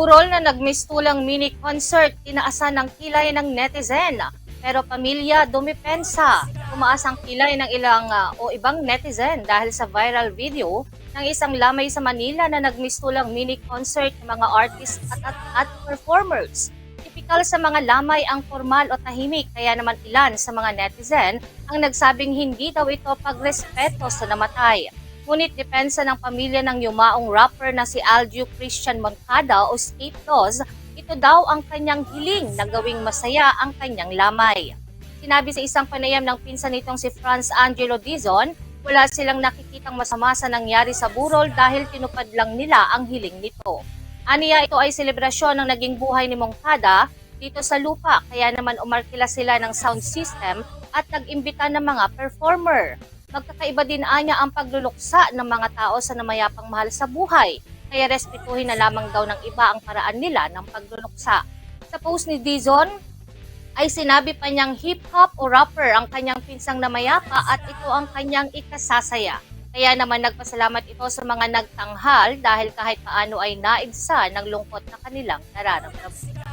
burol na nagmistulang mini concert, inaasan ng kilay ng netizen. Pero pamilya dumipensa. Tumaas ang kilay ng ilang ah, o ibang netizen dahil sa viral video ng isang lamay sa Manila na nagmistulang mini concert ng mga artist at, at, at performers. Tipikal sa mga lamay ang formal o tahimik kaya naman ilan sa mga netizen ang nagsabing hindi daw ito pagrespeto sa namatay. Ngunit depensa ng pamilya ng yumaong rapper na si Aljo Christian Moncada o Skate Laws, ito daw ang kanyang hiling na gawing masaya ang kanyang lamay. Sinabi sa isang panayam ng pinsan nitong si Franz Angelo Dizon, wala silang nakikitang masama sa nangyari sa burol dahil tinupad lang nila ang hiling nito. Aniya ito ay selebrasyon ng naging buhay ni Moncada dito sa lupa kaya naman umarkila sila ng sound system at nag-imbita ng mga performer. Magkakaiba din anya ang pagluluksa ng mga tao sa namayapang mahal sa buhay, kaya respetuhin na lamang daw ng iba ang paraan nila ng pagluluksa. Sa post ni Dizon, ay sinabi pa niyang hip-hop o rapper ang kanyang pinsang namayapa at ito ang kanyang ikasasaya. Kaya naman nagpasalamat ito sa mga nagtanghal dahil kahit paano ay naigsa ng lungkot na kanilang nararamdaman.